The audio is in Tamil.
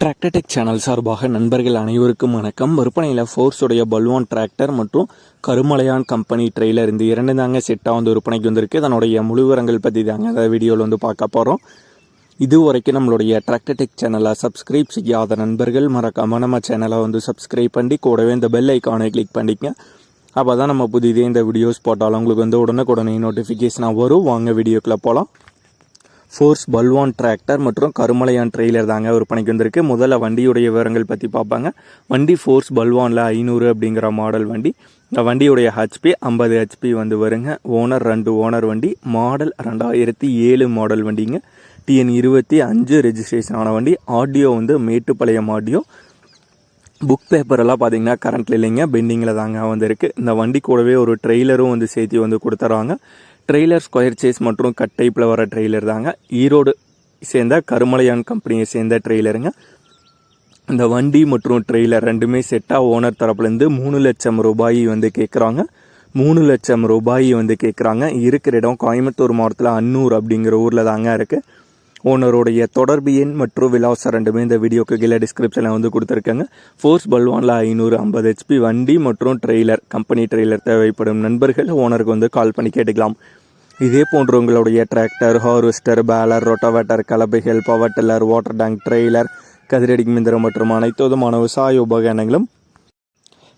டிராக்டர்டெக் சேனல் சார்பாக நண்பர்கள் அனைவருக்கும் வணக்கம். விற்பனையில் ஃபோர்ஸுடைய பல்வான் டிராக்டர் மற்றும் கருமலையான் கம்பெனி ட்ரெய்லர் இந்த இரண்டு தாங்க செட்டாக வந்து விற்பனைக்கு வந்திருக்கு. அதனுடைய முழுவரங்கள் பற்றி தாங்க அந்த வீடியோவில் வந்து பார்க்க போகிறோம் இது வரைக்கும் நம்மளுடைய டிராக்டர்டெக் சேனலை சப்ஸ்கிரைப் செய்யாத நண்பர்கள் மறக்காமல் நம்ம சேனலை வந்து சப்ஸ்கிரைப் பண்ணி கூடவே இந்த பெல் ஐக்கானை கிளிக் பண்ணிக்கங்க அப்போ தான் நம்ம புதிதே இந்த வீடியோஸ் போட்டாலும் உங்களுக்கு வந்து உடனுக்குடனே நோட்டிஃபிகேஷனாக வரும். வாங்க வீடியோக்குள்ளே போகலாம் ஃபோர்ஸ் பல்வான் டிராக்டர் மற்றும் கருமலையான் ட்ரெய்லர் தாங்க விற்பனைக்கு வந்திருக்கு. முதல்ல வண்டியுடைய விவரங்கள் பற்றி பார்ப்பாங்க. வண்டி ஃபோர்ஸ் பல்வானில் ஐநூறு அப்படிங்கிற மாடல் வண்டி. இந்த வண்டியுடைய ஹெச்பி ஐம்பது ஹெச்பி வந்து வருங்க. ஓனர் ரெண்டு ஓனர் வண்டி. மாடல் ரெண்டாயிரத்தி ஏழு மாடல் வண்டிங்க. டிஎன் இருபத்தி அஞ்சு ரெஜிஸ்ட்ரேஷன் ஆன வண்டி. ஆடியோ வந்து மேட்டுப்பாளையம் ஆடியோ புக் பேப்பரெல்லாம் பார்த்தீங்கன்னா கரண்ட்ல இல்லைங்க. பெண்டிங்கில் தாங்க வந்திருக்கு. இந்த வண்டி கூடவே ஒரு ட்ரெய்லரும் வந்து சேர்த்து வந்து கொடுத்துறாங்க. ட்ரெய்லர் ஸ்கொயர் சேஸ் மற்றும் கட் டைப்பில் வர ட்ரெய்லர் தாங்க. ஈரோடு சேர்ந்த கருமலையான் கம்பெனியை சேர்ந்த ட்ரெய்லருங்க இந்த வண்டி மற்றும் ட்ரெய்லர் ரெண்டுமே செட்டாக ஓனர் தரப்புலேருந்து மூணு லட்சம் ரூபாய் வந்து கேட்குறாங்க மூணு லட்சம் ரூபாய் வந்து கேட்குறாங்க இருக்கிற இடம் கோயம்புத்தூர் மாவட்டத்தில் அன்னூர் அப்படிங்கிற ஊரில் தாங்க இருக்குது ஓனருடைய தொடர்பு எண் மற்றும் விலாசம் ரெண்டுமே இந்த வீடியோக்கு கீழே டிஸ்கிரிப்ஷனில் வந்து கொடுத்துருக்காங்க. ஃபோர்ஸ் பல்வானில் ஐநூறு ஐம்பது ஹெச்பி வண்டி மற்றும் ட்ரெய்லர் கம்பெனி ட்ரெய்லர் தேவைப்படும் நண்பர்கள் ஓனருக்கு வந்து கால் பண்ணி கேட்டுக்கலாம். இதே போன்று உங்களுடைய tractor harvester baler rotavator கலப்பைகள் power tiller water tank trailer கதிரடி மிந்திரம் மற்றும் அனைத்து விதமான விவசாய உபகரணங்களும்